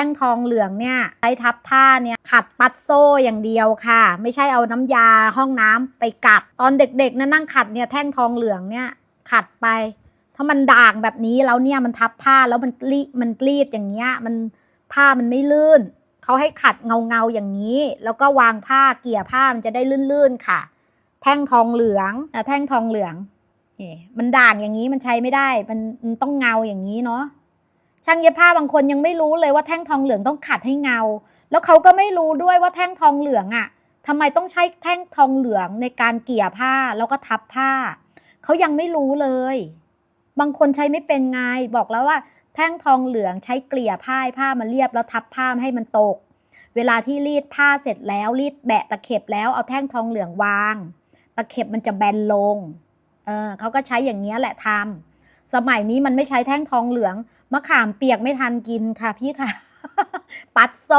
ท่งทองเหลืองเนี่ยใช้ทับผ้าเนี่ยขัดปัดโซ่อย่างเดียวค่ะ ไม่ใช่เอาน้ำยาห้องน้ำไปกัด ตอนเด็กๆนะนั่งขัดเนี่ยแท่งทองเหลืองเนี่ยขัดไป ถ้ามันด่างแบบนี้แล้วเนี่ยมันทับผ้าแล้วมันรีดมันรีดอย่างเงี้ยมันผ้ามันไม่ลื่นเขาให้ขัดเงาเงาๆอย่างนี้ แล้วก็วางผ้าเกี่ยผ้ามันจะได้ลื่นๆค่ะ แท่งทองเหลืองอะแท่งทองเหลืองนี่มันด่างอย่างนี้มันใช้ไม่ได้ มันต้องเงาอย่างนี้เนาะ ช่างเย็บผ้าบางคนยังไม่รู้เลยว่าแท่งทองเหลืองต้องขัดให้เงา แล้วเขาก็ไม่รู้ด้วยว่าแท่งทองเหลืองอะ่ะทำไมต้องใช้แท่งทองเหลืองในการเกี่ยผ้าแล้วก็ทับผ้า เขายังไม่รู้เลย บางคนใช้ไม่เป็นไง บอกแล้วว่า แท่งทองเหลืองใช้เกลี่ยผ้าผ้ามันเรียบแล้วทับผ้าให้มันตก เวลาที่รีดผ้าเสร็จแล้วรีดแบะตะเข็บแล้วเอาแท่งทองเหลืองวาง ตะเข็บมันจะแบนลง เออเขาก็ใช้อย่างเงี้ยแหละทำ สมัยนี้มันไม่ใช้แท่งทองเหลือง มะขามเปียกไม่ทันกินค่ะพี่ค่ะ ปัดโซ